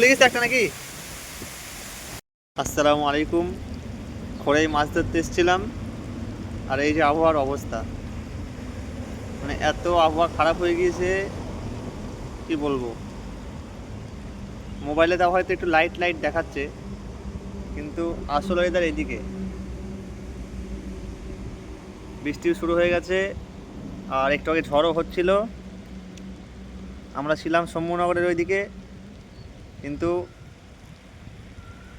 খুলে গেছে একটা নাকি? আসসালামু আলাইকুম। খড়েই মাছ ধরতে এসেছিলাম। আর এই যে আবহাওয়ার অবস্থা। মানে এত আবহাওয়া খারাপ হয়ে গিয়েছে, কি বলব? মোবাইলে তাও হয়তো একটু লাইট লাইট দেখাচ্ছে, কিন্তু আসল ওয়েদার এইদিকে বৃষ্টি শুরু হয়ে গেছে, আর একটু আগে ঝড়ও হচ্ছিল। আমরা ছিলাম শম্ভুনগরের ওইদিকে। কিন্তু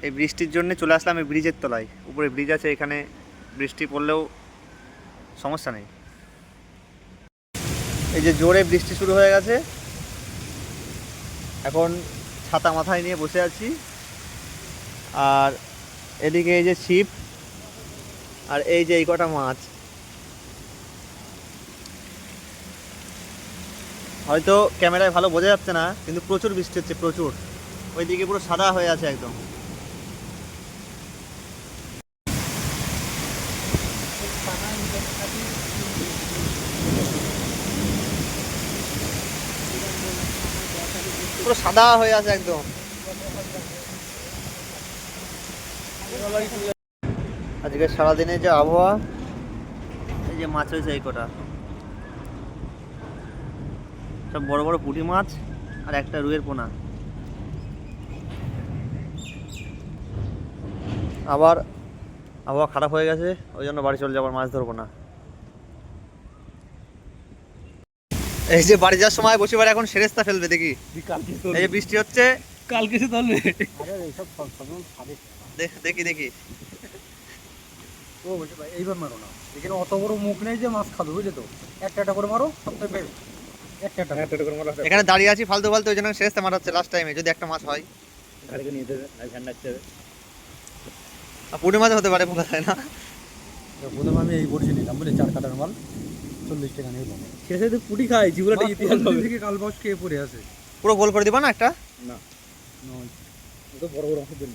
এই বৃষ্টির জন্যে চলে আসলাম এই ব্রিজের তলায়। উপরে ব্রিজ আছে, এখানে বৃষ্টি পড়লেও সমস্যা নেই। এই যে জোরে বৃষ্টি শুরু হয়ে গেছে, এখন ছাতা মাথায় নিয়ে বসে আছি। আর এদিকে এই যে ছিপ, আর এই যে এই কটা মাছ। হয়তো ক্যামেরায় ভালো বোঝা যাচ্ছে না, কিন্তু প্রচুর বৃষ্টি হচ্ছে, প্রচুর। ওইদিকে পুরো সাদা হয়ে আছে একদম। পুরো সাদা হয়ে আছে একদম। আজকে সারাদিনে যে আবহাওয়া, এই যে মাছ হয়েছে এই কটা। সব বড় বড় পুঁটি মাছ আর একটা রুইয়ের পোনা। আবার আবহাওয়া খারাপ হয়ে গেছে ওই জন্য বাড়ি চলে যাবার মাছ ধরবো না। এই যে বাড়ি যাওয়ার সময় বসে বাড়ি এখন সেরেস্তা ফেলবে দেখি। এই যে বৃষ্টি হচ্ছে। কালকে সে ধরবে। দেখি দেখি। ও বলছে ভাই এইবার মারো না। এখানে অত বড় মুখ নেই যে মাছ খাবে বুঝলে তো? একটা একটা করে মারো সবথেকে একটা একটা একটা করে মারো এখানে দাঁড়িয়ে আছি ফালতু ফালতু ওই জন্য সেরেস্তা মারাচ্ছে লাস্ট টাইমে যদি একটা মাছ হয়। গাড়িকে নিয়ে দেবে আর ঝান্ডা রাখতে হবে। আর পুঁটি মাছ হতে পারে বলা যায় না। প্রথমে আমি এই বড়শি নিলাম বুঝলি? চার কাটার মাল চল্লিশ টাকা নিয়ে পাবো। শেষে তো পুটি খাই জীবনটা ইতিহাস হবে। থেকে কাল বাস খেয়ে পড়ে আছে? পুরো গোল করে দিবা না একটা? না তো বড় বড় অংশের জন্য।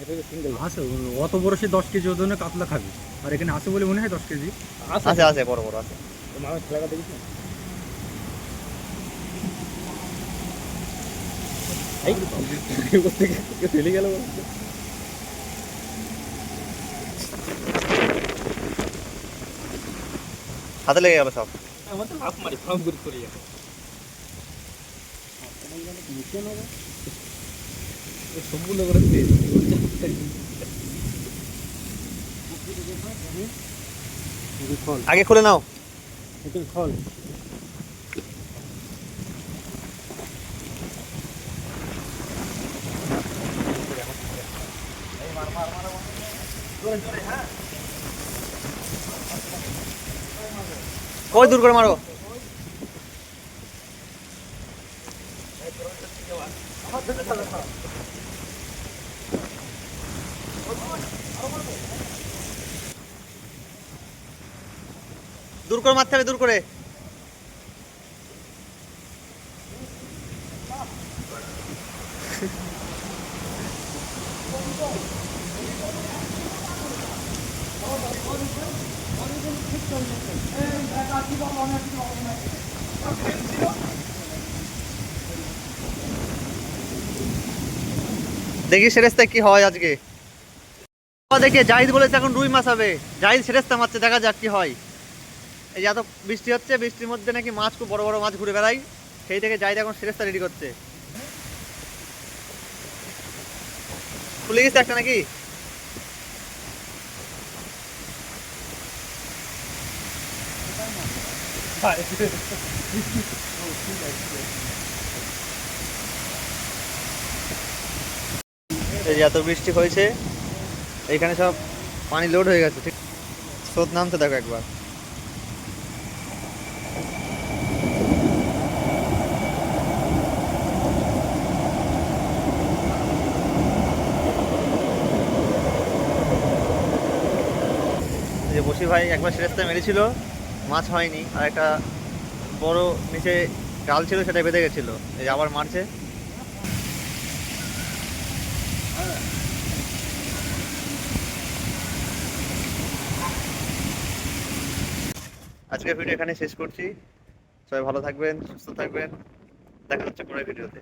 এটা সিঙ্গেল আছে অত বড় সে দশ কেজি ওজনে কাতলা খাবে। আর এখানে আছে বলে মনে হয় দশ কেজি। আছে আছে বড় বড় আছে। মানুষ খেলা দেখিস না? এই ফেলে গেল হাতে লেগে গেল সব আমার তো লাভ মারি ফার্ম করে করে যাবে সম্পূর্ণ করে ফল আগে খুলে নাও ফল ওই দূর করে মারো। দূর করে মারতে হবে দূর করে। দেখি সেরেস্তা কি হয় আজকে। দেখে, জাহিদ বলেছে এখন রুই মাছ হবে। জাহিদ সেরেস্তা মারছে, দেখা যাক কি হয়। এই যে এত বৃষ্টি হচ্ছে, বৃষ্টির মধ্যে নাকি মাছ খুব বড় বড় মাছ ঘুরে বেড়ায়। সেই থেকে জাহিদ এখন সেরেস্তা রেডি করছে। খুলে গেছে একটা নাকি? এই এত বৃষ্টি হয়েছে এইখানে সব পানি লোড হয়ে গেছে, ঠিক? স্রোত নামতে দেখো একবার। যে বসি ভাই একবার সেরেস্তা মেরেছিল। মাছ হয়নি, আর একটা বড় নিচে ডাল ছিল সেটা বেঁধে গেছিল। এই যে আবার মারছে। আজকের ভিডিও এখানে শেষ করছি। সবাই ভালো থাকবেন, সুস্থ থাকবেন। দেখা হচ্ছে পরের ভিডিওতে।